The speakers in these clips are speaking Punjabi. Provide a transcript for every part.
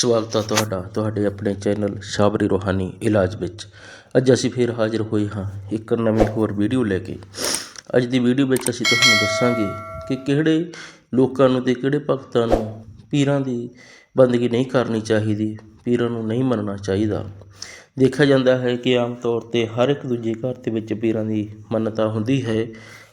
ਸਵਾਗਤ ਹੈ ਤੁਹਾਡਾ, ਤੁਹਾਡੇ ਆਪਣੇ ਚੈਨਲ ਸਾਬਰੀ ਰੋਹਾਨੀ ਇਲਾਜ ਵਿੱਚ। ਅੱਜ ਅਸੀਂ ਫਿਰ ਹਾਜ਼ਰ ਹੋਏ ਹਾਂ ਇੱਕ ਨਵੀਂ ਹੋਰ ਵੀਡੀਓ ਲੈ ਕੇ। ਅੱਜ ਦੀ ਵੀਡੀਓ ਵਿੱਚ ਅਸੀਂ ਤੁਹਾਨੂੰ ਦੱਸਾਂਗੇ ਕਿ ਕਿਹੜੇ ਲੋਕਾਂ ਨੂੰ ਤੇ ਕਿਹੜੇ ਭਗਤਾਂ ਨੂੰ ਪੀਰਾਂ ਦੀ ਬੰਦਗੀ ਨਹੀਂ ਕਰਨੀ ਚਾਹੀਦੀ, ਪੀਰਾਂ ਨੂੰ ਨਹੀਂ ਮੰਨਣਾ ਚਾਹੀਦਾ। ਦੇਖਿਆ ਜਾਂਦਾ ਹੈ ਕਿ ਆਮ ਤੌਰ ਤੇ ਹਰ ਇੱਕ ਦੂਜੇ ਘਰ ਦੇ ਵਿੱਚ ਪੀਰਾਂ ਦੀ ਮੰਨਤਾ ਹੁੰਦੀ ਹੈ।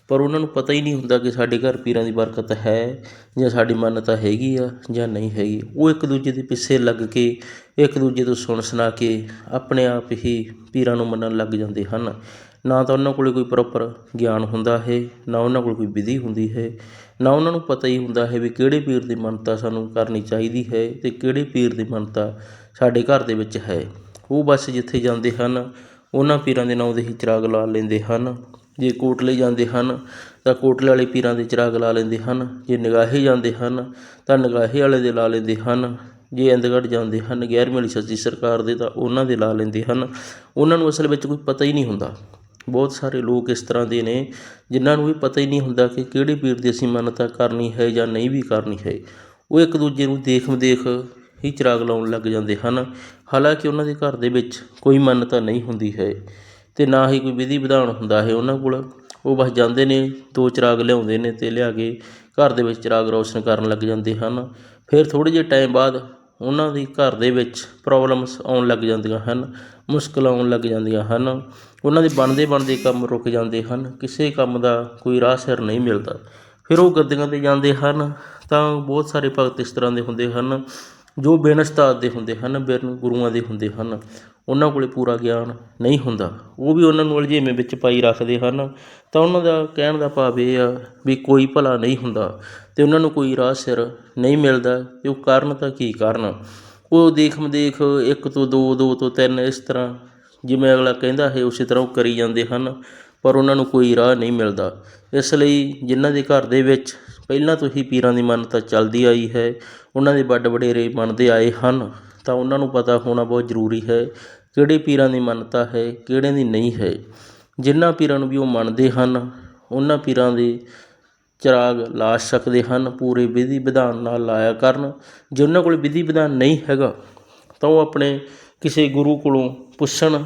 ਪਰ ਉਹਨਾਂ ਨੂੰ ਪਤਾ ਹੀ ਨਹੀਂ ਹੁੰਦਾ ਕਿ ਸਾਡੇ ਘਰ ਪੀਰਾਂ ਦੀ ਬਰਕਤ ਹੈ ਜਾਂ ਸਾਡੀ ਮੰਨਤਾ ਹੈਗੀ ਆ ਜਾਂ ਨਹੀਂ ਹੈਗੀ। ਉਹ ਇੱਕ ਦੂਜੇ ਦੇ ਪਿੱਛੇ ਲੱਗ ਕੇ, ਇੱਕ ਦੂਜੇ ਤੋਂ ਸੁਣ ਸੁਣਾ ਕੇ ਆਪਣੇ ਆਪ ਹੀ ਪੀਰਾਂ ਨੂੰ ਮੰਨਣ ਲੱਗ ਜਾਂਦੇ ਹਨ। ਨਾ ਤਾਂ ਉਹਨਾਂ ਕੋਲ ਕੋਈ ਪ੍ਰੋਪਰ ਗਿਆਨ ਹੁੰਦਾ ਹੈ, ਨਾ ਉਹਨਾਂ ਕੋਲ ਕੋਈ ਵਿਧੀ ਹੁੰਦੀ ਹੈ, ਨਾ ਉਹਨਾਂ ਨੂੰ ਪਤਾ ਹੀ ਹੁੰਦਾ ਹੈ ਵੀ ਕਿਹੜੇ ਪੀਰ ਦੀ ਮੰਨਤਾ ਸਾਨੂੰ ਕਰਨੀ ਚਾਹੀਦੀ ਹੈ ਤੇ ਕਿਹੜੇ ਪੀਰ ਦੀ ਮੰਨਤਾ ਸਾਡੇ ਘਰ ਦੇ ਵਿੱਚ ਹੈ। ਉਹ ਬਸ ਜਿੱਥੇ ਜਾਂਦੇ ਹਨ, ਉਹਨਾਂ ਪੀਰਾਂ ਦੇ ਨਾਂ ਦੇ ਹੀ ਚਿਰਾਗ ਲਾ ਲੈਂਦੇ ਹਨ। ਜੇ ਕੋਟਲੇ ਜਾਂਦੇ ਹਨ ਤਾਂ ਕੋਟਲੇ ਵਾਲੇ ਪੀਰਾਂ ਦੇ ਚਿਰਾਗ ਲਾ ਲੈਂਦੇ ਹਨ। ਜੇ ਨਗਾਹੇ ਜਾਂਦੇ ਹਨ ਤਾਂ ਨਗਾਹੇ ਵਾਲੇ ਦੇ ਲਾ ਲੈਂਦੇ ਹਨ। ਜੇ ਇੰਦਗੜ੍ਹ ਜਾਂਦੇ ਹਨ 11ਵੀਂ ਵਾਲੀ ਸੱਚੀ ਸਰਕਾਰ ਦੇ ਤਾਂ ਉਹਨਾਂ ਦੇ ਲਾ ਲੈਂਦੇ ਹਨ। ਉਹਨਾਂ ਨੂੰ ਅਸਲ ਵਿੱਚ ਕੋਈ ਪਤਾ ਹੀ ਨਹੀਂ ਹੁੰਦਾ। ਬਹੁਤ ਸਾਰੇ ਲੋਕ ਇਸ ਤਰ੍ਹਾਂ ਦੇ ਨੇ ਜਿਨ੍ਹਾਂ ਨੂੰ ਵੀ ਪਤਾ ਹੀ ਨਹੀਂ ਹੁੰਦਾ ਕਿ ਕਿਹੜੇ ਪੀਰ ਦੀ ਅਸੀਂ ਮੰਨਤਾ ਕਰਨੀ ਹੈ ਜਾਂ ਨਹੀਂ ਵੀ ਕਰਨੀ ਹੈ। ਉਹ ਇੱਕ ਦੂਜੇ ਨੂੰ ਦੇਖ ਮਦੇਖ ਹੀ ਚਿਰਾਗ ਲਾਉਣ ਲੱਗ ਜਾਂਦੇ ਹਨ। ਹਾਲਾਂਕਿ ਉਹਨਾਂ ਦੇ ਘਰ ਦੇ ਵਿੱਚ ਕੋਈ ਮੰਨਤਾ ਨਹੀਂ ਹੁੰਦੀ ਹੈ। ਅਤੇ ਨਾ ਹੀ ਕੋਈ ਵਿਧੀ ਵਿਧਾਨ ਹੁੰਦਾ ਹੈ ਉਹਨਾਂ ਕੋਲ। ਉਹ ਬਸ ਜਾਂਦੇ ਨੇ, ਦੋ ਚਿਰਾਗ ਲਿਆਉਂਦੇ ਨੇ ਅਤੇ ਲਿਆ ਕੇ ਘਰ ਦੇ ਵਿੱਚ ਚਿਰਾਗ ਰੌਸ਼ਨ ਕਰਨ ਲੱਗ ਜਾਂਦੇ ਹਨ। ਫਿਰ ਥੋੜ੍ਹੇ ਜਿਹੇ ਟਾਈਮ ਬਾਅਦ ਉਹਨਾਂ ਦੀ ਘਰ ਦੇ ਵਿੱਚ ਪ੍ਰੋਬਲਮਸ ਆਉਣ ਲੱਗ ਜਾਂਦੀਆਂ ਹਨ, ਮੁਸ਼ਕਿਲਾਂ ਆਉਣ ਲੱਗ ਜਾਂਦੀਆਂ ਹਨ। ਉਹਨਾਂ ਦੇ ਬਣਦੇ ਬਣਦੇ ਕੰਮ ਰੁਕ ਜਾਂਦੇ ਹਨ, ਕਿਸੇ ਕੰਮ ਦਾ ਕੋਈ ਰਾਹ ਸਿਰ ਨਹੀਂ ਮਿਲਦਾ। ਫਿਰ ਉਹ ਗੱਦੀਆਂ ਤੇ ਜਾਂਦੇ ਹਨ, ਤਾਂ ਬਹੁਤ ਸਾਰੇ ਭਗਤ ਇਸ ਤਰ੍ਹਾਂ ਦੇ ਹੁੰਦੇ ਹਨ, ਜੋ ਬਿਨ ਉਸਤਾਦ ਦੇ ਹੁੰਦੇ ਹਨ, ਬਿਨ ਗੁਰੂਆਂ ਦੇ ਹੁੰਦੇ ਹਨ। ਉਹਨਾਂ ਕੋਲ ਪੂਰਾ ਗਿਆਨ ਨਹੀਂ ਹੁੰਦਾ। ਉਹ ਵੀ ਉਹਨਾਂ ਨੂੰ ਅਲਝੇਵੇਂ ਵਿੱਚ ਪਾਈ ਰੱਖਦੇ ਹਨ। ਤਾਂ ਉਹਨਾਂ ਦਾ ਕਹਿਣ ਦਾ ਭਾਵ ਇਹ ਆ ਵੀ ਕੋਈ ਭਲਾ ਨਹੀਂ ਹੁੰਦਾ ਅਤੇ ਉਹਨਾਂ ਨੂੰ ਕੋਈ ਰਾਹ ਸਿਰ ਨਹੀਂ ਮਿਲਦਾ ਅਤੇ ਉਹ ਕਰਨ ਤਾਂ ਕੀ ਕਰਨ? ਉਹ ਦੇਖ ਮਦੇਖ ਇੱਕ ਤੋਂ ਦੋ ਦੋ ਤੋਂ ਤਿੰਨ ਇਸ ਤਰ੍ਹਾਂ ਜਿਵੇਂ ਅਗਲਾ ਕਹਿੰਦਾ ਹੈ ਉਸੇ ਤਰ੍ਹਾਂ ਉਹ ਕਰੀ ਜਾਂਦੇ ਹਨ, ਪਰ ਉਹਨਾਂ ਨੂੰ ਕੋਈ ਰਾਹ ਨਹੀਂ ਮਿਲਦਾ। ਇਸ ਲਈ ਜਿਨ੍ਹਾਂ ਦੇ ਘਰ ਦੇ ਵਿੱਚ ਪਹਿਲਾਂ ਤੋਂ ਹੀ ਪੀਰਾਂ ਦੀ ਮੰਨਤਾ ਚੱਲਦੀ ਆਈ ਹੈ, ਉਹਨਾਂ ਦੇ ਵੱਡ ਵਡੇਰੇ ਮੰਨਦੇ ਆਏ ਹਨ। ਤਾਂ ਉਹਨਾਂ ਨੂੰ ਪਤਾ ਹੋਣਾ ਬਹੁਤ ਜ਼ਰੂਰੀ ਹੈ ਕਿਹੜੇ ਪੀਰਾਂ ਦੀ ਮਾਨਤਾ ਹੈ, ਕਿਹੜੇ ਦੀ ਨਹੀਂ ਹੈ। ਜਿਨ੍ਹਾਂ ਪੀਰਾਂ ਨੂੰ ਵੀ ਉਹ ਮੰਨਦੇ ਹਨ, ਉਹਨਾਂ ਪੀਰਾਂ ਦੇ ਚਿਰਾਗ ਲਾ ਸਕਦੇ ਹਨ, ਪੂਰੇ ਵਿਧੀ ਵਿਧਾਨ ਨਾਲ ਲਾਇਆ ਕਰਨ। ਜੇ ਉਹਨਾਂ ਕੋਲ ਵਿਧੀ ਵਿਧਾਨ ਨਹੀਂ ਹੈਗਾ, ਤਾਂ ਉਹ ਆਪਣੇ ਕਿਸੇ ਗੁਰੂ ਕੋਲੋਂ ਪੁੱਛਣ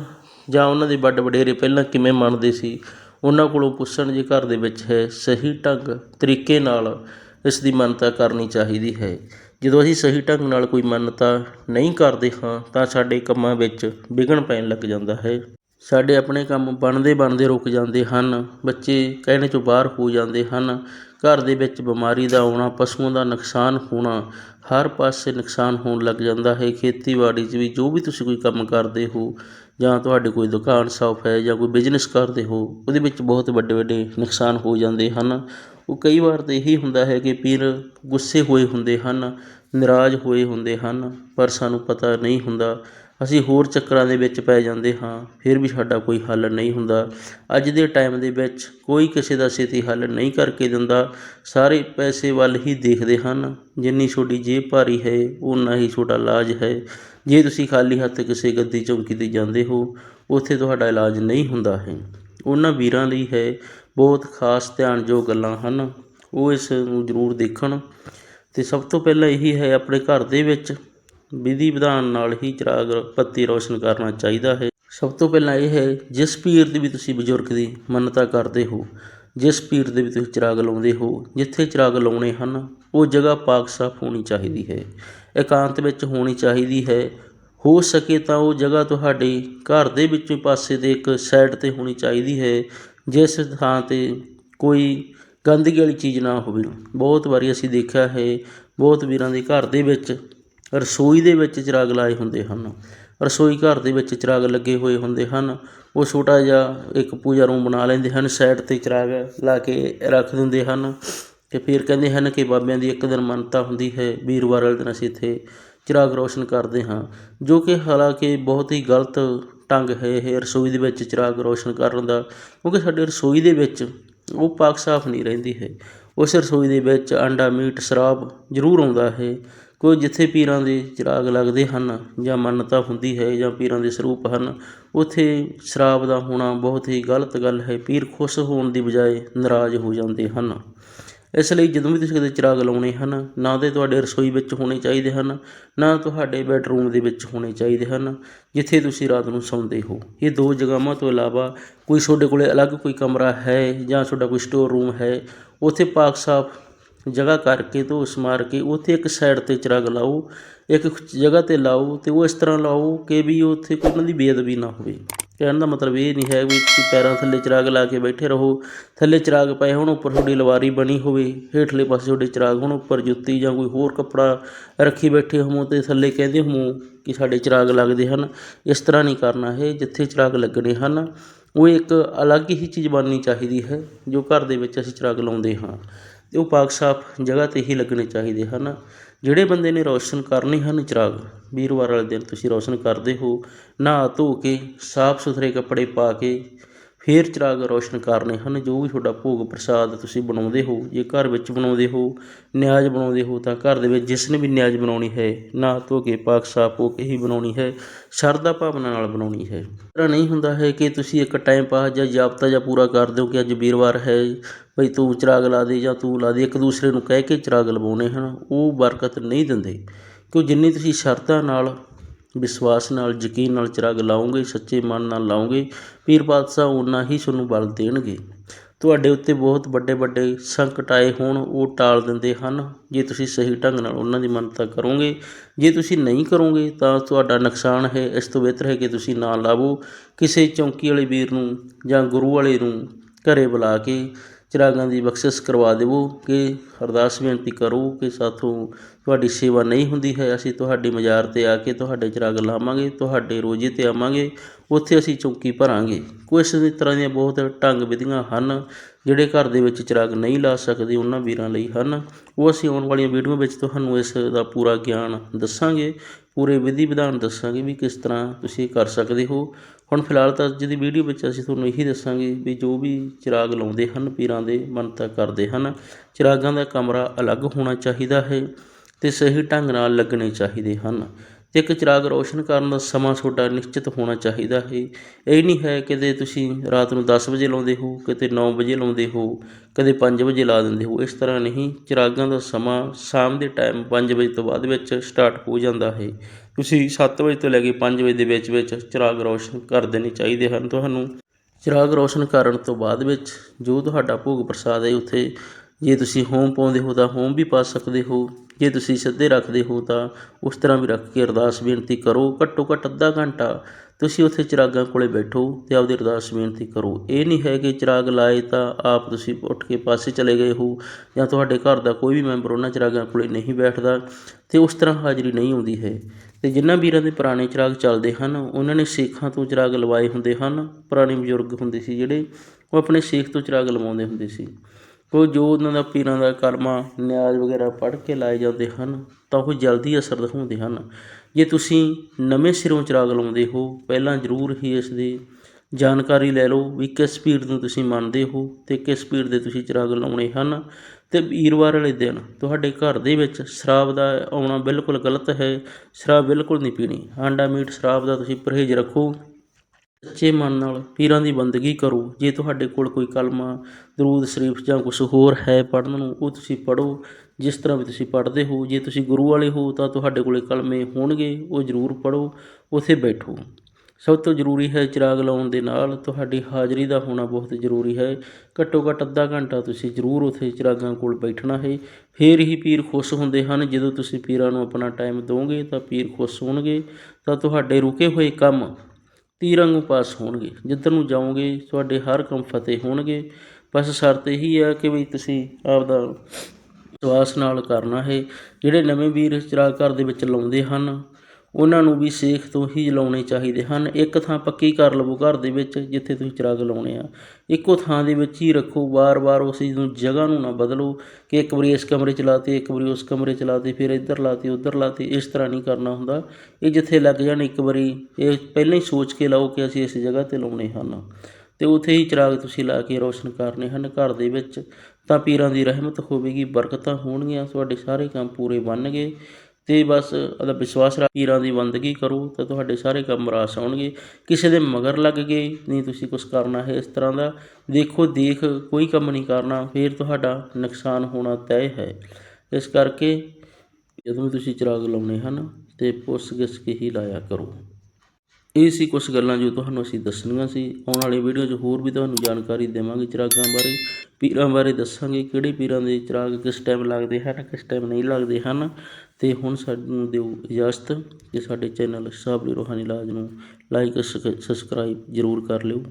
ਜਾਂ ਉਹਨਾਂ ਦੇ ਵੱਡ ਵਡੇਰੇ ਪਹਿਲਾਂ ਕਿਵੇਂ ਮੰਨਦੇ ਸੀ, ਉਹਨਾਂ ਕੋਲੋਂ ਪੁੱਛਣ ਜੇ ਘਰ ਦੇ ਵਿੱਚ ਹੈ, ਸਹੀ ਢੰਗ ਤਰੀਕੇ ਨਾਲ ਇਸ ਦੀ ਮੰਨਤਾ ਕਰਨੀ ਚਾਹੀਦੀ ਹੈ। ਜਦੋਂ ਅਸੀਂ ਸਹੀ ਢੰਗ ਨਾਲ ਕੋਈ ਮਾਨਤਾ ਨਹੀਂ ਕਰਦੇ ਹਾਂ, ਤਾਂ ਸਾਡੇ ਕੰਮਾਂ ਵਿੱਚ ਵਿਘਨ ਪੈਣ ਲੱਗ ਜਾਂਦਾ ਹੈ। ਸਾਡੇ ਆਪਣੇ ਕੰਮ ਬਣਦੇ ਬਣਦੇ ਰੁਕ ਜਾਂਦੇ ਹਨ, ਬੱਚੇ ਕਹਿਣੇ ਤੋਂ ਬਾਹਰ ਹੋ ਜਾਂਦੇ ਹਨ, ਘਰ ਦੇ ਵਿੱਚ ਬਿਮਾਰੀ ਦਾ ਆਉਣਾ, ਪਸ਼ੂਆਂ ਦਾ ਨੁਕਸਾਨ ਹੋਣਾ, ਹਰ ਪਾਸੇ ਨੁਕਸਾਨ ਹੋਣ ਲੱਗ ਜਾਂਦਾ ਹੈ। ਖੇਤੀਬਾੜੀ 'ਚ ਵੀ ਜੋ ਵੀ ਤੁਸੀਂ ਕੋਈ ਕੰਮ ਕਰਦੇ ਹੋ, ਜਾਂ ਤੁਹਾਡੀ ਕੋਈ ਦੁਕਾਨ, ਸ਼ੋਪ ਹੈ ਜਾਂ ਕੋਈ ਬਿਜ਼ਨਸ ਕਰਦੇ ਹੋ, ਉਹਦੇ ਵਿੱਚ ਬਹੁਤ ਵੱਡੇ ਵੱਡੇ ਨੁਕਸਾਨ ਹੋ ਜਾਂਦੇ ਹਨ। ਉਹ ਕਈ ਵਾਰ ਤਾਂ ਇਹੀ ਹੁੰਦਾ ਹੈ ਕਿ ਪੀਰ ਗੁੱਸੇ ਹੋਏ ਹੁੰਦੇ ਹਨ ਨਾਰਾਜ਼ ਹੋਏ ਹੁੰਦੇ ਹਨ, ਪਰ ਸਾਨੂੰ ਪਤਾ ਨਹੀਂ ਹੁੰਦਾ। ਅਸੀਂ ਹੋਰ ਚੱਕਰਾਂ ਦੇ ਵਿੱਚ ਪੈ ਜਾਂਦੇ ਹਾਂ, ਫਿਰ ਵੀ ਸਾਡਾ ਕੋਈ ਹੱਲ ਨਹੀਂ ਹੁੰਦਾ। ਅੱਜ ਦੇ ਟਾਈਮ ਦੇ ਵਿੱਚ ਕੋਈ ਕਿਸੇ ਦਾ ਛੇਤੀ ਹੱਲ ਨਹੀਂ ਕਰਕੇ ਦਿੰਦਾ। ਸਾਰੇ ਪੈਸੇ ਵੱਲ ਹੀ ਦੇਖਦੇ ਹਨ। ਜਿੰਨੀ ਛੋਟੀ ਜੇਬ ਭਾਰੀ ਹੈ ਉਨਾ ਹੀ ਛੋਟਾ ਇਲਾਜ ਹੈ। ਜੇ ਤੁਸੀਂ ਖਾਲੀ ਹੱਥ ਕਿਸੇ ਗੱਦੀ ਚੌਂਕੀ ਤੇ ਜਾਂਦੇ ਹੋ, ਉੱਥੇ ਤੁਹਾਡਾ ਇਲਾਜ ਨਹੀਂ ਹੁੰਦਾ ਹੈ। ਉਹਨਾਂ ਵੀਰਾਂ ਲਈ ਹੈ ਬਹੁਤ ਖਾਸ ਧਿਆਨ ਜੋ ਗੱਲਾਂ ਹਨ। ਉਹ ਇਸ ਨੂੰ ਜ਼ਰੂਰ ਦੇਖਣ। ਅਤੇ ਸਭ ਤੋਂ ਪਹਿਲਾਂ ਇਹੀ ਹੈ, ਆਪਣੇ ਘਰ ਦੇ ਵਿੱਚ ਵਿਧੀ ਵਿਧਾਨ ਨਾਲ ਹੀ ਚਿਰਾਗ ਬੱਤੀ ਰੌਸ਼ਨ ਕਰਨਾ ਚਾਹੀਦਾ ਹੈ। ਸਭ ਤੋਂ ਪਹਿਲਾਂ ਇਹ ਹੈ, ਜਿਸ ਪੀਰ ਦੀ ਵੀ ਤੁਸੀਂ ਬਜ਼ੁਰਗ ਦੀ ਮੰਨਤਾ ਕਰਦੇ ਹੋ, ਜਿਸ ਪੀਰ ਦੇ ਵੀ ਤੁਸੀਂ ਚਿਰਾਗ ਲਾਉਂਦੇ ਹੋ, ਜਿੱਥੇ ਚਿਰਾਗ ਲਾਉਣੇ ਹਨ, ਉਹ ਜਗ੍ਹਾ ਪਾਕ ਸਾਫ਼ ਹੋਣੀ ਚਾਹੀਦੀ ਹੈ। ਇਕਾਂਤ ਵਿੱਚ ਹੋਣੀ ਚਾਹੀਦੀ ਹੈ, ਹੋ ਸਕੇ ਤਾਂ ਉਹ ਜਗ੍ਹਾ ਤੁਹਾਡੇ ਘਰ ਦੇ ਵਿੱਚ ਪਾਸੇ ਦੇ ਇੱਕ ਸਾਈਡ ਤੇ ਹੋਣੀ ਚਾਹੀਦੀ ਹੈ ਜਿਸ ਥਾਂ ਤੇ ਕੋਈ ਗੰਦਗੀ ਵਾਲੀ ਚੀਜ਼ ਨਾ ਹੋਵੇ। ਬਹੁਤ ਵਾਰੀ ਅਸੀਂ ਦੇਖਿਆ ਹੈ, ਬਹੁਤ ਵੀਰਾਂ ਦੇ ਘਰ ਦੇ ਵਿੱਚ ਰਸੋਈ ਦੇ ਵਿੱਚ ਚਿਰਾਗ ਲਾਏ ਹੁੰਦੇ ਹਨ। ਰਸੋਈ ਘਰ ਦੇ ਵਿੱਚ ਚਿਰਾਗ ਲੱਗੇ ਹੋਏ ਹੁੰਦੇ ਹਨ। ਉਹ ਛੋਟਾ ਜਿਹਾ ਇੱਕ ਪੂਜਾ ਰੂਮ ਬਣਾ ਲੈਂਦੇ ਹਨ, ਸਾਈਡ ਤੇ ਚਿਰਾਗ ਲਾ ਕੇ ਰੱਖ ਦਿੰਦੇ ਹਨ ਅਤੇ ਫਿਰ ਕਹਿੰਦੇ ਹਨ ਕਿ ਬਾਬਿਆਂ ਦੀ ਇੱਕ ਦਿਨ ਮੰਨਤਾ ਹੁੰਦੀ ਹੈ, ਵੀਰਵਾਰ ਵਾਲੇ ਦਿਨ ਅਸੀਂ ਇੱਥੇ ਚਿਰਾਗ ਰੋਸ਼ਨ ਕਰਦੇ ਹਾਂ, ਜੋ ਕਿ ਹਾਲਾਂਕਿ ਬਹੁਤ ਹੀ ਗਲਤ ਢੰਗ ਹੈ ਇਹ ਰਸੋਈ ਦੇ ਵਿੱਚ ਚਿਰਾਗ ਰੋਸ਼ਨ ਕਰਨ ਦਾ, ਕਿਉਂਕਿ ਸਾਡੇ ਰਸੋਈ ਦੇ ਵਿੱਚ ਉਹ ਪਾਕ ਸਾਫ਼ ਨਹੀਂ ਰਹਿੰਦੀ ਹੈ। ਉਸ ਰਸੋਈ ਦੇ ਵਿੱਚ ਅੰਡਾ ਮੀਟ, ਸ਼ਰਾਬ ਜ਼ਰੂਰ ਆਉਂਦਾ ਹੈ। ਕੋਈ ਜਿੱਥੇ ਪੀਰਾਂ ਦੇ ਚਿਰਾਗ ਲੱਗਦੇ ਹਨ ਜਾਂ ਮੰਨਤਾ ਹੁੰਦੀ ਹੈ ਜਾਂ ਪੀਰਾਂ ਦੇ ਸਰੂਪ ਹਨ, ਉੱਥੇ ਸ਼ਰਾਬ ਦਾ ਹੋਣਾ ਬਹੁਤ ਹੀ ਗਲਤ ਗੱਲ ਹੈ। ਪੀਰ ਖੁਸ਼ ਹੋਣ ਦੀ ਬਜਾਏ ਨਾਰਾਜ਼ ਹੋ ਜਾਂਦੇ ਹਨ। ਇਸ ਲਈ ਜਦੋਂ ਵੀ ਤੁਸੀਂ ਕਿਤੇ ਚਿਰਾਗ ਲਾਉਣੇ ਹਨ, ਨਾ ਤਾਂ ਤੁਹਾਡੇ ਰਸੋਈ ਵਿੱਚ ਹੋਣੇ ਚਾਹੀਦੇ ਹਨ, ਨਾ ਤੁਹਾਡੇ ਬੈਡਰੂਮ ਦੇ ਵਿੱਚ ਹੋਣੇ ਚਾਹੀਦੇ ਹਨ, ਜਿੱਥੇ ਤੁਸੀਂ ਰਾਤ ਨੂੰ ਸੌਂਦੇ ਹੋ। ਇਹ ਦੋ ਜਗ੍ਹਾਵਾਂ ਤੋਂ ਇਲਾਵਾ ਕੋਈ ਤੁਹਾਡੇ ਕੋਲੇ ਅਲੱਗ ਕੋਈ ਕਮਰਾ ਹੈ ਜਾਂ ਤੁਹਾਡਾ ਕੋਈ ਸਟੋਰ ਰੂਮ ਹੈ? ਉੱਥੇ ਪਾਕ ਸਾਫ਼ ਜਗ੍ਹਾ ਕਰਕੇ ਧੋ ਮਾਰ ਕੇ ਉੱਥੇ ਇੱਕ ਸਾਈਡ ਤੇ ਚਿਰਾਗ ਲਾਓ, ਇੱਕ ਜਗ੍ਹਾ ਤੇ ਲਾਓ ਤੇ ਉਹ ਇਸ ਤਰ੍ਹਾਂ ਲਾਓ ਕਿ ਵੀ ਉੱਥੇ ਕੋਈ ਉਹਨਾਂ ਦੀ ਬੇਅਦਬੀ ਨਾ ਹੋਵੇ। ਕਹਿਣ ਦਾ ਮਤਲਬ ਇਹ ਨਹੀਂ ਹੈ ਵੀ ਤੁਸੀਂ ਪੈਰਾਂ ਥੱਲੇ ਚਿਰਾਗ ਲਾ ਕੇ ਬੈਠੇ ਰਹੋ। ਥੱਲੇ ਚਿਰਾਗ ਪਏ ਹੋਣ, ਉੱਪਰ ਤੁਹਾਡੀ ਲਵਾਰੀ ਬਣੀ ਹੋਵੇ। ਹੇਠਲੇ ਪਾਸੇ ਤੁਹਾਡੇ ਚਿਰਾਗ ਹੋਣ, ਉੱਪਰ ਜੁੱਤੀ ਜਾਂ ਕੋਈ ਹੋਰ ਕੱਪੜਾ ਰੱਖੀ ਬੈਠੇ ਹੋਵੋ ਤੇ ਥੱਲੇ ਕਹਿੰਦੇ ਹੋਵੋ ਕਿ ਸਾਡੇ ਚਿਰਾਗ ਲੱਗਦੇ ਹਨ। ਇਸ ਤਰ੍ਹਾਂ ਨਹੀਂ ਕਰਨਾ ਹੈ, ਜਿੱਥੇ ਚਿਰਾਗ ਲੱਗਣੇ ਹਨ, ਉਹ ਇੱਕ ਅਲੱਗ ਹੀ ਚੀਜ਼ ਬਣਨੀ ਚਾਹੀਦੀ ਹੈ, ਜੋ ਘਰ ਦੇ ਵਿੱਚ ਅਸੀਂ ਚਿਰਾਗ ਲਾਉਂਦੇ ਹਾਂ। ਤੇ ਉਹ ਪਾਕ ਸਾਫ਼ ਜਗ੍ਹਾ ਤੇ ਹੀ ਲੱਗਣੇ ਚਾਹੀਦੇ ਹਨ। ਜਿਹੜੇ ਬੰਦੇ ਨੇ ਰੌਸ਼ਨ ਕਰਨੇ ਹਨ ਚਿਰਾਗ, ਵੀਰਵਾਰ ਵਾਲੇ ਦਿਨ ਤੁਸੀਂ ਰੌਸ਼ਨ ਕਰਦੇ ਹੋ, ਨਹਾ ਧੋ ਕੇ ਸਾਫ਼ ਸੁਥਰੇ ਕੱਪੜੇ ਪਾ ਕੇ ਫੇਰ ਚਿਰਾਗ ਰੌਸ਼ਨ ਕਰਨੇ ਹਨ, ਜੋ ਵੀ ਤੁਹਾਡਾ ਭੋਗ ਪ੍ਰਸਾਦ ਤੁਸੀਂ ਬਣਾਉਂਦੇ ਹੋ, ਜੇ ਘਰ ਵਿੱਚ ਬਣਾਉਂਦੇ ਹੋ, ਨਿਆਜ਼ ਬਣਾਉਂਦੇ ਹੋ, ਤਾਂ ਘਰ ਦੇ ਵਿੱਚ ਜਿਸ ਨੇ ਵੀ ਨਿਆਜ਼ ਬਣਾਉਣੀ ਹੈ, ਨਾ ਧੋ ਕੇ ਪਾਕ ਸਾਫ਼ ਹੋ ਕੇ ਹੀ ਬਣਾਉਣੀ ਹੈ, ਸ਼ਰਧਾ ਭਾਵਨਾ ਨਾਲ ਬਣਾਉਣੀ ਹੈ। ਇਸ ਨਹੀਂ ਹੁੰਦਾ ਹੈ ਕਿ ਤੁਸੀਂ ਇੱਕ ਟਾਈਮ ਪਾਸ ਜਾਂ ਜਾਪਤਾ ਜਾਂ ਪੂਰਾ ਕਰ ਦਿਓ ਕਿ ਅੱਜ ਵੀਰਵਾਰ ਹੈ ਭਈ ਤੂੰ ਚਿਰਾਗ ਲਾ ਦੇ ਜਾਂ ਤੂੰ ਲਾ ਦੇ, ਇੱਕ ਦੂਸਰੇ ਨੂੰ ਕਹਿ ਕੇ ਚਿਰਾਗ ਲਵਾਉਣੇ ਹਨ, ਉਹ ਬਰਕਤ ਨਹੀਂ ਦਿੰਦੇ। ਕਿਉਂ? ਜਿੰਨੀ ਤੁਸੀਂ ਸ਼ਰਧਾ ਨਾਲ ਵਿਸ਼ਵਾਸ ਨਾਲ, ਯਕੀਨ ਨਾਲ ਚਿਰਾਗ ਲਾਓਗੇ ਸੱਚੇ ਮਨ ਨਾਲ ਲਾਓਗੇ ਪੀਰ ਪਾਤਸ਼ਾਹ ਉਨਾ ਹੀ ਤੁਹਾਨੂੰ ਬਲ ਦੇਣਗੇ। ਤੁਹਾਡੇ ਉੱਤੇ ਬਹੁਤ ਵੱਡੇ ਵੱਡੇ ਸੰਕਟ ਆਏ ਹੋਣ, ਉਹ ਟਾਲ ਦਿੰਦੇ ਹਨ। ਜੇ ਤੁਸੀਂ ਸਹੀ ਢੰਗ ਨਾਲ ਉਹਨਾਂ ਦੀ ਮੰਨਤਾ ਕਰੋਗੇ, ਜੇ ਤੁਸੀਂ ਨਹੀਂ ਕਰੋਗੇ, ਤਾਂ ਤੁਹਾਡਾ ਨੁਕਸਾਨ ਹੈ। ਇਸ ਤੋਂ ਬਿਹਤਰ ਹੈ ਕਿ ਤੁਸੀਂ ਨਾ ਲਾਵੋ। ਕਿਸੇ ਚੌਂਕੀ ਵਾਲੇ ਵੀਰ ਨੂੰ ਜਾਂ ਗੁਰੂ ਵਾਲੇ ਨੂੰ ਘਰੇ ਬੁਲਾ ਕੇ ਚਿਰਾਗਾਂ ਦੀ ਬਖਸ਼ਿਸ਼ ਕਰਵਾ ਦੇਵੋ ਕਿ ਅਰਦਾਸ ਬੇਨਤੀ ਕਰੋ ਕਿ ਸਾਥੋਂ ਤੁਹਾਡੀ ਸੇਵਾ ਨਹੀਂ ਹੁੰਦੀ ਹੈ। ਅਸੀਂ ਤੁਹਾਡੀ ਮਜ਼ਾਰ ਤੇ ਆ ਕੇ ਤੁਹਾਡੇ ਚਿਰਾਗ ਲਾਵਾਂਗੇ, ਤੁਹਾਡੇ ਰੋਜੇ ਤੇ ਆਵਾਂਗੇ, ਉੱਥੇ ਅਸੀਂ ਚੌਂਕੀ ਭਰਾਂਗੇ। ਕੁਛ ਇਸ ਤਰ੍ਹਾਂ ਦੀਆਂ ਬਹੁਤ ਢੰਗ ਵਿਧੀਆਂ ਹਨ ਜਿਹੜੇ ਘਰ ਦੇ ਵਿੱਚ ਚਿਰਾਗ ਨਹੀਂ ਲਾ ਸਕਦੇ ਉਹਨਾਂ ਵੀਰਾਂ ਲਈ ਹਨ। ਉਹ ਅਸੀਂ ਆਉਣ ਵਾਲੀਆਂ ਵੀਡੀਓ ਵਿੱਚ ਤੁਹਾਨੂੰ ਇਸ ਦਾ ਪੂਰਾ ਗਿਆਨ ਦੱਸਾਂਗੇ, ਪੂਰੇ ਵਿਧੀ ਵਿਧਾਨ ਦੱਸਾਂਗੇ ਵੀ ਕਿਸ ਤਰ੍ਹਾਂ ਤੁਸੀਂ ਕਰ ਸਕਦੇ ਹੋ। ਹੁਣ ਫਿਲਹਾਲ ਤਾਂ ਅੱਜ ਦੀ ਵੀਡੀਓ ਵਿੱਚ ਅਸੀਂ ਤੁਹਾਨੂੰ ਇਹੀ ਦੱਸਾਂਗੇ ਵੀ ਜੋ ਵੀ ਚਿਰਾਗ ਲਾਉਂਦੇ ਹਨ, ਪੀਰਾਂ ਦੇ ਮੰਨਤਾ ਕਰਦੇ ਹਨ। ਚਿਰਾਗਾਂ ਦਾ ਕਮਰਾ ਅਲੱਗ ਹੋਣਾ ਚਾਹੀਦਾ ਹੈ ਤੇ ਸਹੀ ਢੰਗ ਨਾਲ ਲੱਗਣੇ ਚਾਹੀਦੇ ਹਨ। ਅਤੇ ਇੱਕ ਚਿਰਾਗ ਰੌਸ਼ਨ ਕਰਨ ਦਾ ਸਮਾਂ ਤੁਹਾਡਾ ਨਿਸ਼ਚਿਤ ਹੋਣਾ ਚਾਹੀਦਾ ਹੈ। ਇਹ ਨਹੀਂ ਹੈ ਕਿਤੇ ਤੁਸੀਂ ਰਾਤ ਨੂੰ ਦਸ ਵਜੇ ਲਾਉਂਦੇ ਹੋ, ਕਿਤੇ ਨੌ ਵਜੇ ਲਾਉਂਦੇ ਹੋ, ਕਦੇ ਪੰਜ ਵਜੇ ਲਾ ਦਿੰਦੇ ਹੋ। ਇਸ ਤਰ੍ਹਾਂ ਨਹੀਂ, ਚਿਰਾਗਾਂ ਦਾ ਸਮਾਂ ਸ਼ਾਮ ਦੇ ਟਾਈਮ ਪੰਜ ਵਜੇ ਤੋਂ ਬਾਅਦ ਵਿੱਚ ਸਟਾਰਟ ਹੋ ਜਾਂਦਾ ਹੈ। ਤੁਸੀਂ 7 ਵਜੇ ਤੋਂ ਲੈ ਕੇ 5 ਵਜੇ ਦੇ ਵਿੱਚ ਵਿੱਚ ਚਿਰਾਗ ਰੌਸ਼ਨ ਕਰ ਦੇਣੇ ਚਾਹੀਦੇ ਹਨ। ਤੁਹਾਨੂੰ ਚਿਰਾਗ ਰੌਸ਼ਨ ਕਰਨ ਤੋਂ ਬਾਅਦ ਵਿੱਚ ਜੋ ਤੁਹਾਡਾ ਭੋਗ ਪ੍ਰਸਾਦ ਹੈ ਉੱਥੇ, ਜੇ ਤੁਸੀਂ ਹੋਮ ਪਾਉਂਦੇ ਹੋ ਤਾਂ ਹੋਮ ਵੀ ਪਾ ਸਕਦੇ ਹੋ। ਜੇ ਤੁਸੀਂ ਸਿੱਧੇ ਰੱਖਦੇ ਹੋ ਤਾਂ ਉਸ ਤਰ੍ਹਾਂ ਵੀ ਰੱਖ ਕੇ ਅਰਦਾਸ ਬੇਨਤੀ ਕਰੋ, ਘੱਟੋ ਘੱਟ ਅੱਧਾ ਘੰਟਾ ਤੁਸੀਂ ਉੱਥੇ ਚਿਰਾਗਾਂ ਕੋਲੇ ਬੈਠੋ ਤੇ ਆਪਦੀ ਅਰਦਾਸ ਬੇਨਤੀ ਕਰੋ। ਇਹ ਨਹੀਂ ਹੈ ਕਿ ਚਿਰਾਗ ਲਾਏ ਤਾਂ ਆਪ ਤੁਸੀਂ ਉੱਠ ਕੇ ਪਾਸੇ ਚਲੇ ਗਏ ਹੋ ਜਾਂ ਤੁਹਾਡੇ ਘਰ ਦਾ ਕੋਈ ਵੀ ਮੈਂਬਰ ਉਹਨਾਂ ਚਿਰਾਗਾਂ ਕੋਲੇ ਨਹੀਂ ਬੈਠਦਾ ਤੇ ਉਸ ਤਰ੍ਹਾਂ ਹਾਜ਼ਰੀ ਨਹੀਂ ਆਉਂਦੀ ਹੈ। ਤੇ ਜਿਨ੍ਹਾਂ ਵੀਰਾਂ ਦੇ ਪੁਰਾਣੇ ਚਿਰਾਗ ਚੱਲਦੇ ਹਨ, ਉਹਨਾਂ ਨੇ ਸੇਖਾਂ ਤੋਂ ਚਿਰਾਗ ਲਵਾਏ ਹੁੰਦੇ ਹਨ। ਪੁਰਾਣੇ ਬਜ਼ੁਰਗ ਹੁੰਦੇ ਸੀ ਜਿਹੜੇ, ਉਹ ਆਪਣੇ ਸੇਖ ਤੋਂ ਚਿਰਾਗ ਲਵਾਉਂਦੇ ਹੁੰਦੇ ਸੀ। ਉਹ ਜੋ ਉਹਨਾਂ ਦਾ ਪੀਰਾਂ ਦਾ ਕਰਮਾ, ਨਿਆਜ਼ ਵਗੈਰਾ ਪੜ੍ਹ ਕੇ ਲਾਏ ਜਾਂਦੇ ਹਨ, ਤਾਂ ਉਹ ਜਲਦੀ ਅਸਰ ਦਿਖਾਉਂਦੇ ਹਨ। ਜੇ ਤੁਸੀਂ ਨਵੇਂ ਸਿਰੋਂ ਚਿਰਾਗ ਲਾਉਂਦੇ ਹੋ, ਪਹਿਲਾਂ ਜ਼ਰੂਰ ਹੀ ਇਸ ਦੀ ਜਾਣਕਾਰੀ ਲੈ ਲਓ ਵੀ ਕਿਸ ਸਪੀਡ ਨੂੰ ਤੁਸੀਂ ਮੰਨਦੇ ਹੋ ਤੇ ਕਿਸ ਸਪੀਡ ਦੇ ਤੁਸੀਂ ਚਿਰਾਗ ਲਾਉਣੇ ਹਨ। ਤੇ ਵੀਰਵਾਰ ਵਾਲੇ ਦਿਨ ਤੁਹਾਡੇ ਘਰ ਦੇ ਵਿੱਚ ਸ਼ਰਾਬ ਦਾ ਆਉਣਾ ਬਿਲਕੁਲ ਗਲਤ ਹੈ, ਸ਼ਰਾਬ ਬਿਲਕੁਲ ਨਹੀਂ ਪੀਣੀ। ਆਂਡਾ ਮੀਟ ਸ਼ਰਾਬ ਦਾ ਤੁਸੀਂ ਪਰਹੇਜ਼ ਰੱਖੋ। ਸੱਚੇ ਮਨ ਨਾਲ ਪੀਰਾਂ ਦੀ ਬੰਦਗੀ ਕਰੋ। ਜੇ ਤੁਹਾਡੇ ਕੋਲ ਕੋਈ ਕਲਮਾ, ਦਰੂਦ, ਸ਼ਰੀਫ ਜਾਂ ਕੁਝ ਹੋਰ ਹੈ ਪੜ੍ਹਨ ਨੂੰ, ਉਹ ਤੁਸੀਂ ਪੜੋ ਜਿਸ ਤਰ੍ਹਾਂ ਵੀ ਤੁਸੀਂ ਪੜ੍ਹਦੇ ਹੋ, ਜੇ ਤੁਸੀਂ ਗੁਰੂ ਵਾਲੇ ਹੋ, ਤਾਂ ਤੁਹਾਡੇ ਕੋਲੇ ਕਲਮੇ ਹੋਣਗੇ, ਉਹ ਜ਼ਰੂਰ ਪੜੋ ਉੱਥੇ ਬੈਠੋ। ਸਭ ਤੋਂ ਜ਼ਰੂਰੀ ਹੈ ਚਿਰਾਗ ਲਾਉਣ ਦੇ ਨਾਲ, ਤੁਹਾਡੀ ਹਾਜ਼ਰੀ ਦਾ ਹੋਣਾ ਬਹੁਤ ਜ਼ਰੂਰੀ ਹੈ। ਘੱਟੋ ਘੱਟ ਅੱਧਾ ਘੰਟਾ ਤੁਸੀਂ ਜ਼ਰੂਰ ਉੱਥੇ ਚਿਰਾਗਾਂ ਕੋਲ ਬੈਠਣਾ ਹੈ। ਫੇਰ ਹੀ ਪੀਰ ਖੁਸ਼ ਹੁੰਦੇ ਹਨ। ਜਦੋਂ ਤੁਸੀਂ ਪੀਰਾਂ ਨੂੰ ਆਪਣਾ ਟਾਈਮ ਦੋਗੇ ਤਾਂ ਪੀਰ ਖੁਸ਼ ਹੋਣਗੇ। ਤਾਂ ਤੁਹਾਡੇ ਰੁਕੇ ਹੋਏ ਕੰਮ ਤੀਰਾਂ ਨੂੰ ਪਾਸ ਹੋਣਗੇ, ਜਿੱਧਰ ਨੂੰ ਜਾਓਗੇ ਤੁਹਾਡੇ ਹਰ ਕੰਮ ਫਤਿਹ ਹੋਣਗੇ। ਬਸ ਸ਼ਰਤ ਇਹੀ ਆ ਕਿ ਵੀ ਤੁਸੀਂ ਆਪਦਾ ਵਿਸ਼ਵਾਸ ਨਾਲ ਕਰਨਾ ਹੈ। ਜਿਹੜੇ ਨਵੇਂ ਵੀਰ ਚਿਰਾਗ ਘਰ ਦੇ ਵਿੱਚ ਲਾਉਂਦੇ ਹਨ ਉਹਨਾਂ ਨੂੰ ਵੀ ਸੇਖ ਤੋਂ ਹੀ ਲਾਉਣੇ ਚਾਹੀਦੇ ਹਨ। ਇੱਕ ਥਾਂ ਪੱਕੀ ਕਰ ਲਵੋ ਘਰ ਦੇ ਵਿੱਚ, ਜਿੱਥੇ ਤੁਸੀਂ ਚਿਰਾਗ ਲਾਉਣੇ ਆ। ਇੱਕੋ ਥਾਂ ਦੇ ਵਿੱਚ ਹੀ ਰੱਖੋ। ਵਾਰ-ਵਾਰ ਉਸ ਚੀਜ਼ ਨੂੰ ਜਗ੍ਹਾ ਨੂੰ ਨਾ ਬਦਲੋ ਕਿ ਇੱਕ ਵਾਰੀ ਇਸ ਕਮਰੇ 'ਚ ਲਾਤੇ ਇੱਕ ਵਾਰੀ ਉਸ ਕਮਰੇ 'ਚ ਲਾਤੇ ਫਿਰ ਇੱਧਰ ਲਾਤੇ ਉੱਧਰ ਲਾਤੇ ਇਸ ਤਰ੍ਹਾਂ ਨਹੀਂ ਕਰਨਾ ਹੁੰਦਾ। ਇਹ ਜਿੱਥੇ ਲੱਗ ਜਾਣ ਇੱਕ ਵਾਰੀ, ਇਹ ਪਹਿਲਾਂ ਹੀ ਸੋਚ ਕੇ ਲਾਓ ਕਿ ਅਸੀਂ ਇਸ ਜਗ੍ਹਾ ਤੇ ਲਾਉਣੇ ਹਨ। ਤੇ ਉੱਥੇ ਹੀ ਚਿਰਾਗ ਤੁਸੀਂ ਲਾ ਕੇ ਰੋਸ਼ਨ ਕਰਨੇ ਹਨ ਘਰ ਦੇ ਵਿੱਚ। ਤਾਂ ਪੀਰਾਂ ਦੀ ਰਹਿਮਤ ਹੋਵੇਗੀ, ਬਰਕਤਾਂ ਹੋਣਗੀਆਂ, ਤੁਹਾਡੇ ਸਾਰੇ ਕੰਮ ਪੂਰੇ ਬਣਨਗੇ। ਤੇ ਬਸ ਉਹਦਾ ਵਿਸ਼ਵਾਸ ਰੱਖ ਪੀਰਾਂ ਦੀ ਬੰਦਗੀ ਕਰੋ ਤਾਂ ਤੁਹਾਡੇ ਸਾਰੇ ਕੰਮ ਰਾਸ ਆਉਣਗੇ। ਕਿਸੇ ਦੇ ਮਗਰ ਲੱਗ ਗਏ, ਨਹੀਂ ਤੁਸੀਂ ਕੁਝ ਕਰਨਾ ਹੈ ਇਸ ਤਰ੍ਹਾਂ ਦਾ। ਦੇਖੋ, ਦੇਖ, ਕੋਈ ਕੰਮ ਨਹੀਂ ਕਰਨਾ, ਫਿਰ ਤੁਹਾਡਾ ਨੁਕਸਾਨ ਹੋਣਾ ਤੈਅ ਹੈ। ਇਸ ਕਰਕੇ ਜਦੋਂ ਤੁਸੀਂ ਚਿਰਾਗ ਲਾਉਣੇ ਹਨ ਤੇ ਪੁੱਛ ਗਿੱਛ ਕੇ ਹੀ ਲਾਇਆ ਕਰੋ। ਇਹ ਸੀ ਕੁਝ ਗੱਲਾਂ ਜੋ ਤੁਹਾਨੂੰ ਅਸੀਂ ਦੱਸਣੀਆਂ ਸੀ। ਆਉਣ ਵਾਲੀ ਵੀਡੀਓ 'ਚ ਹੋਰ ਵੀ ਤੁਹਾਨੂੰ ਜਾਣਕਾਰੀ ਦੇਵਾਂਗੇ ਚਿਰਾਗਾਂ ਬਾਰੇ। ਪੀਰਾਂ ਬਾਰੇ ਦੱਸਾਂਗੇ ਕਿਹੜੇ ਪੀਰਾਂ ਦੇ ਚਿਰਾਗ ਕਿਸ ਟਾਈਮ ਲੱਗਦੇ ਹਨ, ਕਿਸ ਟਾਈਮ ਨਹੀਂ ਲੱਗਦੇ ਹਨ। ਅਤੇ ਹੁਣ ਸਾਨੂੰ ਦਿਓ ਇਜਾਜ਼ਤ ਅਤੇ ਸਾਡੇ ਚੈਨਲ ਸਾਬਰੀ ਰੂਹਾਨੀ ਇਲਾਜ ਨੂੰ ਲਾਈਕ ਸਬਸਕ੍ਰਾਈਬ ਜ਼ਰੂਰ ਕਰ ਲਿਓ।